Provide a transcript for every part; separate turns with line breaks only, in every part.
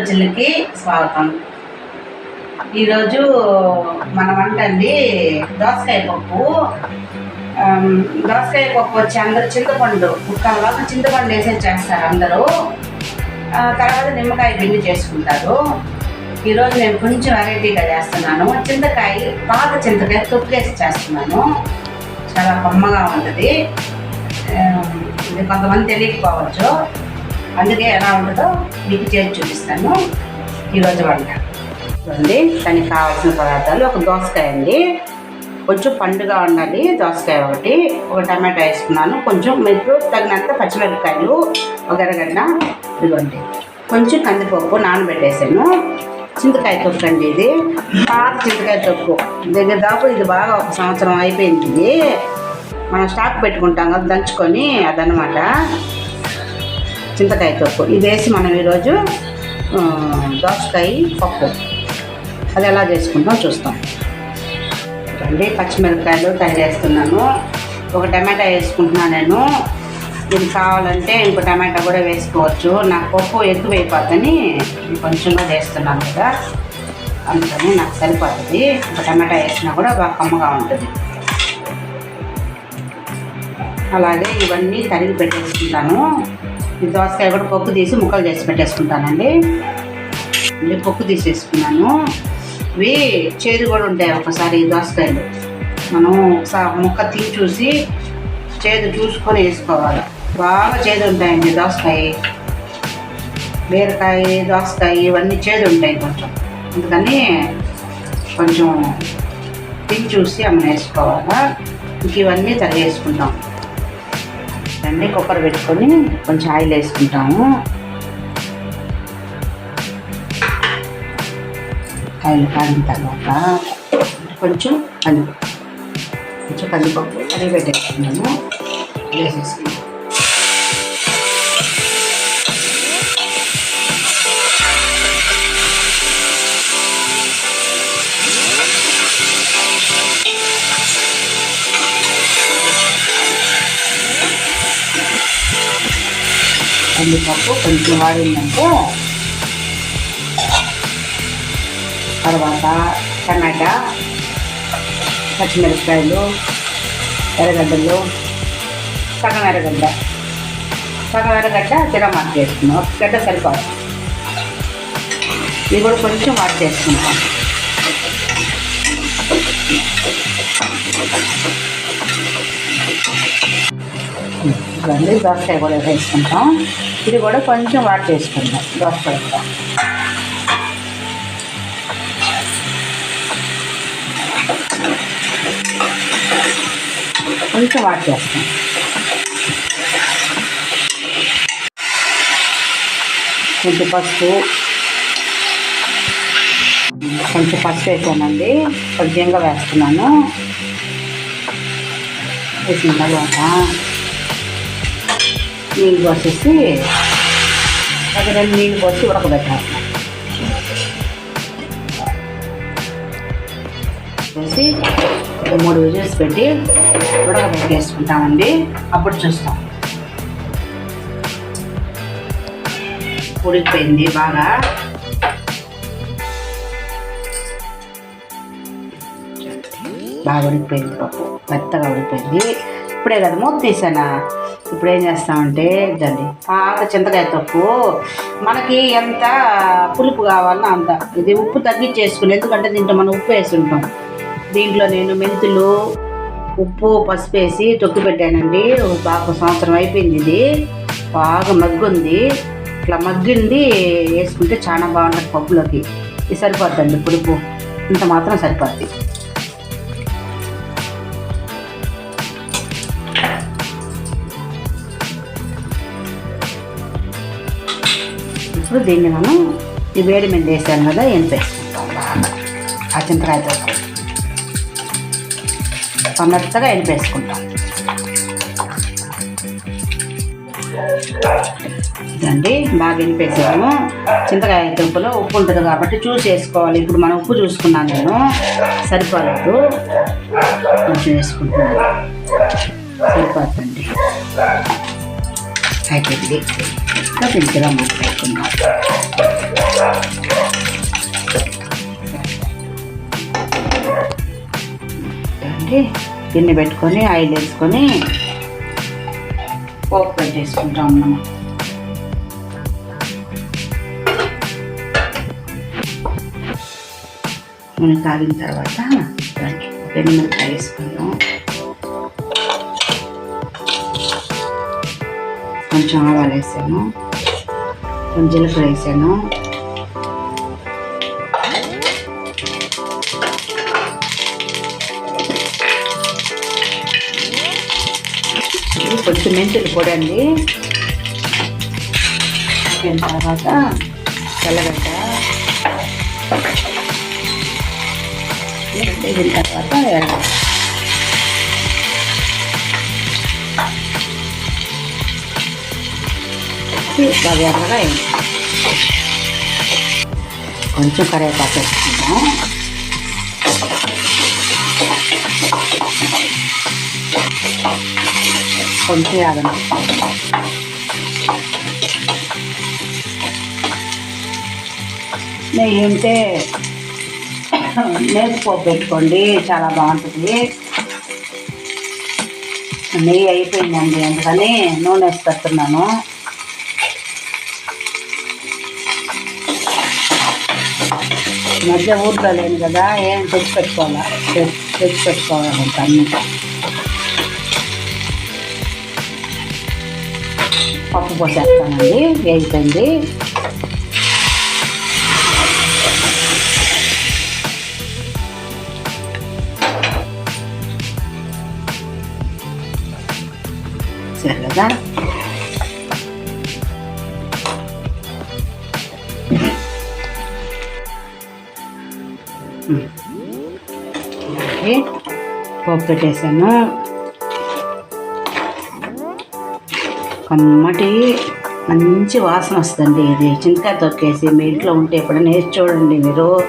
సరైన రుచులకి స్వాగతం. ఈరోజు మన వంట అండి దోసకాయ పప్పు. దోసకాయ పప్పు వచ్చి అందరూ చింతపండు ముక్కల్లో చింతపండు వేసే చేస్తారు అందరూ తర్వాత నిమ్మకాయ పిండి చేసుకుంటారు. ఈరోజు నేను కొంచెం వెరైటీగా చేస్తున్నాను. చింతకాయ పాత చింతకాయ తొక్కేసి చేస్తున్నాను. చాలా బొమ్మగా ఉంటుంది. ఇది కొంతమంది తెలియకపోవచ్చు. అందుకే ఎలా ఉంటుందో మీకు చేసి చూపిస్తాను. ఈరోజు వంట. ఉంది దానికి కావాల్సిన పదార్థాలు ఒక దోసకాయ అండి. కొంచెం పండుగ ఉండాలి దోసకాయ ఒకటి ఒక టమాటా వేసుకున్నాను. కొంచెం మీకు తగినంత పచ్చిమిరపకాయలు ఒక ఎర్రగడ్డ ఇదిగోండి కొంచెం కందిపప్పు నానబెట్టేసాను. చింతకాయ తొక్కు అండి ఇది. పాత చింతకాయ తొక్కు. దగ్గర దాపు ఇది బాగా ఒక సంవత్సరం అయిపోయింది. మనం స్టాక్ పెట్టుకుంటాం కదా దంచుకొని అదనమాట చింతకాయ తొక్కు ఇది వేసి మనం ఈరోజు దోసకాయ పప్పు. అది ఎలా చేసుకుంటాం చూస్తాం. రండి పచ్చిమిరపకాయలు తయారు ఒక టమాటా వేసుకుంటున్నాను నేను. ఇది కావాలంటే ఇంకో టమాటా కూడా వేసుకోవచ్చు. నాకు పప్పు ఎక్కువ అయిపోద్దని కొంచెంగా వేస్తున్నాను కదా. అందుకని నాకు సరిపోతుంది. ఒక టమాటా వేసినా కూడా బాగా కమ్మగా ఉంటుంది. అలాగే ఇవన్నీ తరిగి పెట్టేసుకుంటాను. ఈ దోసకాయ కూడా పప్పు తీసి ముక్కలు చేసి పెట్టేసుకుంటానండి. ఇది పప్పు తీసేసుకున్నాను. ఇవి చేదు కూడా ఉంటాయి ఒకసారి ఈ దోసకాయలు. మనం ఒకసారి ముక్క తీ చూసి చేదు చూసుకొని వేసుకోవాలి. బాగా చేదు ఉంటాయండి దోసకాయ. బీరకాయ దోసకాయ ఇవన్నీ చేదు ఉంటాయి కొంచెం. అందుకని కొంచెం తిని చూసి అమ్మ వేసుకోవాలా? ఇంక ఇవన్నీ తరిగేసుకుంటాం. రండి కుక్కర్ పెట్టుకొని కొంచెం ఆయిల్ వేసుకుంటాము. ఆయిల్ కాగిన తర్వాత కొంచెం కందిపప్పు కొంచెం కందిపప్పు అది పెట్టేసుకున్నాము. వేసేసుకున్నాము కందిపప్పు కొంచెం వాడిందంటే తర్వాత టమాటా పచ్చిమిరపకాయలు ఎర్రగడ్డలు సగం ఎర్రగడ్డ. సగం ఎర్రగడ్డ తిరమాకు చేసుకున్నాం ఒక గడ్డ సరిపోదు. ఇది కూడా కొంచెం వాట్ చేసుకుంటాం ఇదిగోండి దోసకాయ కూడా వేసుకుంటాం. ఇది కూడా కొంచెం వాట్ చేసుకుంటాం దోసకాయ కూడా కొంచెం వాట్ చేస్తాం కొంచెం పసుపు. కొంచెం పసుపు వేసానండి. కొద్దిగా వేస్తున్నాను. వేసిన తర్వాత నీళ్ళు పోసేసి ఒక రెండు నీళ్ళు పోసి ఉడకబెట్టాలి. పోసి ఒక మూడు విజిల్స్ పెట్టి ఉడకబెట్టేసుకుంటామండి. అప్పుడు చూస్తాం. ఉడికిపోయింది బాగా. బాగా ఉడికిపోయింది పప్పు. మెత్తగా ఉడికిపోయింది. ఇప్పుడే కదా మూత తీసానా? ఇప్పుడు ఏం చేస్తామంటే ఇదండి. పాత చింతకాయ తప్పు. మనకి ఎంత పులుపు కావాలన్నా అంత. ఇది ఉప్పు తగ్గించేసుకుని ఎందుకంటే దీంట్లో మనం ఉప్పు వేసి ఉంటాం. దీంట్లో నేను మెంతులు ఉప్పు పసుపు వేసి తొక్కి పెట్టానండి. బాగా సంవత్సరం అయిపోయింది ఇది. బాగా మగ్గుంది. ఇట్లా మగ్గింది వేసుకుంటే చాలా బాగుంటుంది పప్పులోకి. ఇది సరిపోద్దండి పులుపు. ఇంత మాత్రం సరిపోద్ది. ఇప్పుడు దీన్ని మనం ఈ వేడి మీద వేసాం కదా ఏం వేసుకుంటాం ఆ చింతకాయతో మెత్తగా ఎనిపేసుకుంటాం ఇదండి బాగా ఎనిపేసాము చింతకాయ దుంపలో ఉప్పు ఉంటుంది కాబట్టి చూసి వేసుకోవాలి ఇప్పుడు మనం ఉప్పు చూసుకున్నాను నేను. సరిపోలేదు కొంచెం వేసుకుంటున్నాను. సరిపోతుంది అయిపోయింది. ఇంకా పింఛగా మాట్లాడుకుందాం పెట్టుకుందాం గిన్నె పెట్టుకొని ఆయిల్ వేసుకొని పోపు పెట్టేసుకుంటాం మనం. నూనె కాగిన తర్వాత దాంట్లో పెనుమిరపకాయ వేసుకుందాం. కొంచెం ఆవాలు వేసాను. కొంచెం జీలకర్ర వేసాను కొంచెం మెంతులు పొడి అండి. తర్వాత తెల్లగడ్డ. వేగిన తర్వాత ఎర్రగడ్డ. ఇది బాగా ఎర్రగా కొంచెం కరివేపాకు వేసుకుందాం కొంచెం నెయ్యి ఉంటే నేర్చుకోపు పెట్టుకోండి చాలా బాగుంటుంది నెయ్యి అయిపోయిందండి అందుకని నూనె వేసి పెడుతున్నాను మధ్య ఊర్లో లేను కదా ఏం తెచ్చి పెట్టుకోవాలా తెచ్చి పెట్టుకోవాలి అన్ని పప్పు పోసేస్తానండి వేగిపోయింది. సరే కదా? పోపు పెట్టేసాను కమ్మటి మంచి వాసన వస్తుంది ఇది. చింతకాయ తొక్కేసి మీ ఇంట్లో ఉంటే ఎప్పుడైనా వేసి చూడండి మీరు.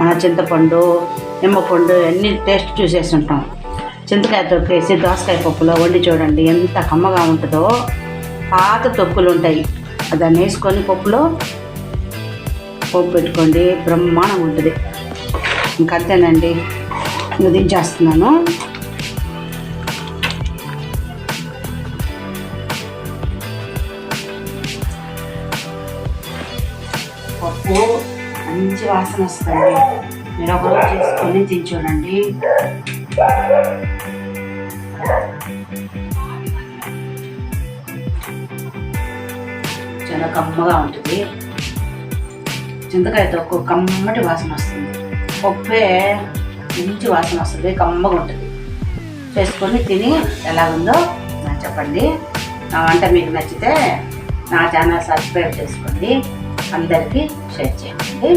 మన చింతపండు నిమ్మపండు అన్ని టేస్ట్ చూసేసి ఉంటాం. చింతకాయ తొక్కేసి దోసకాయ పప్పులో వండి చూడండి ఎంత కమ్మగా ఉంటుందో. పాత తొక్కులు ఉంటాయి. దాన్ని వేసుకొని పప్పులో పప్పు పెట్టుకోండి. బ్రహ్మాండంగా ఉంటుంది. ఇంకంతేనండి ఉదించేస్తున్నాను దించేస్తున్నాను పప్పు మంచి వాసన వస్తుంది. మీరు ఒకరోజు చేసుకొని తిని చాలా కమ్మగా ఉంటుంది. చింతకాయ తొక్కు కమ్మటి వాసన వస్తుంది. పప్పే మంచి వాసన వస్తుంది కమ్మగా ఉంటుంది. చేసుకొని తిని ఎలా ఉందో నాకు చెప్పండి. నా వంట మీకు నచ్చితే నా ఛానల్ సబ్స్క్రైబ్ చేసుకోండి. అందరికీ షేర్ చేయండి.